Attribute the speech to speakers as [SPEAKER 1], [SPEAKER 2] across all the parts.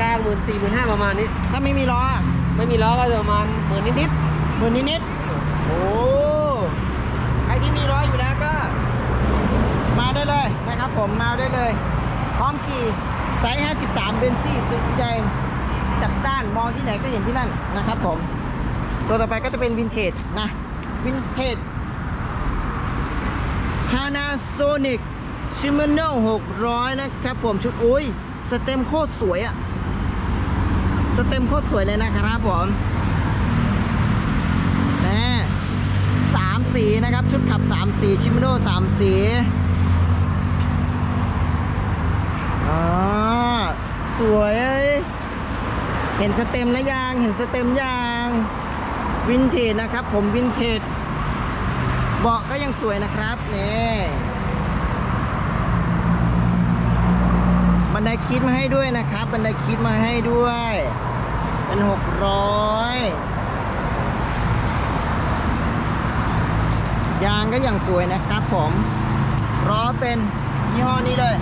[SPEAKER 1] กลางๆหมื่นสี่หมื่นห้าประมาณนี้
[SPEAKER 2] ถ้าไม่มีล้ออะ
[SPEAKER 1] ไม่มีล้อก็จะประมาณหมื่นนิด
[SPEAKER 2] หมื่นนิดๆโอ้ใครที่มีล้ออยู่แล้วก็ มาได้เลยนะครับผมมาได้เลย พร้อมขี่ไซส์53เบนซี่สีสีแดงจัดจ้านมองที่ไหนก็เห็นที่นั่นนะครับผม ตัวต่อไปก็จะเป็นวินเทจนะวินเทจ Panasonic Shimano 600 นะครับผมชุดอุ้ย สเต็มโคตรสวยอะ สเต็มโคตรสวยเลยนะครับผมแน่สามสีนะครับ ชุดขับสามสีชิมิโน่สามสีอ๋อสวย เห็นสเต็มแล้วยังเห็นสเต็มยังวินเทจนะครับ ผมวินเทจเบาะก็ยังสวยนะครับนี่บันไดคิดมาให้ด้วยนะครับ บันไดคิดมาให้ด้วย เป็นหกร้อยยางก็อยังสวยนะครับผมล้อเป็นยี่ห้อนี้เลย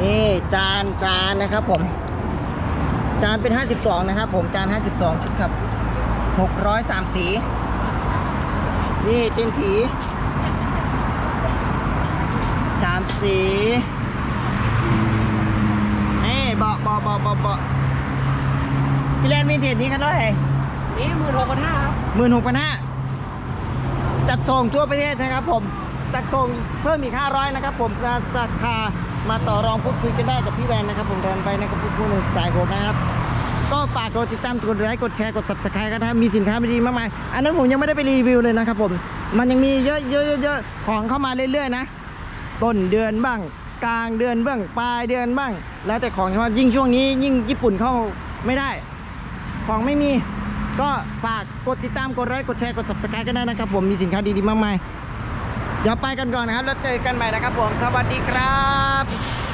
[SPEAKER 2] นี่จานจานนะครับผม จานเป็น 52 นะครับ ผมจาน 52 ชุดครับ 603 สี นี่เจนผี สามสีเอ้เบาะเบาะเบาะเบาะเบาะพี่แลนด์วินเทจนี้กันเท่าไหร่
[SPEAKER 1] ๆนี่หมื่นหกพันห้าครับ
[SPEAKER 2] หมื่นหกพันห้าจัดส่งทั่วประเทศนะครับผมจัดส่งเพิ่มอีก 500 นะครับผมราคามาต่อรองพูดคุยกันได้กับพี่แวนนะครับ ผมแทนไปนะครับพูดคุยสายโหดนะครับ ก็ฝากกดติดตามกดไลค์กดแชร์กด subscribe กันนะครับมีสินค้าดีๆมากมาย อันนั้นผมยังไม่ได้ไปรีวิวเลยนะครับผม มันยังมีเยอะเยอะเยอะเยอะของเข้ามาเรื่อยๆนะ ต้นเดือนบ้าง กลางเดือนบ้างปลายเดือนบ้าง แล้วแต่ของว่ายิ่งช่วงนี้ ยิ่งญี่ปุ่นเข้าไม่ได้ ของไม่มีก็ฝากกดติดตามกดไลค์กดแชร์กด subscribe กันได้นะครับผมมีสินค้าดีๆมากมายเดี๋ยวไปกันก่อนนะครับแล้วเจอกันใหม่นะครับผมสวัสดีครับ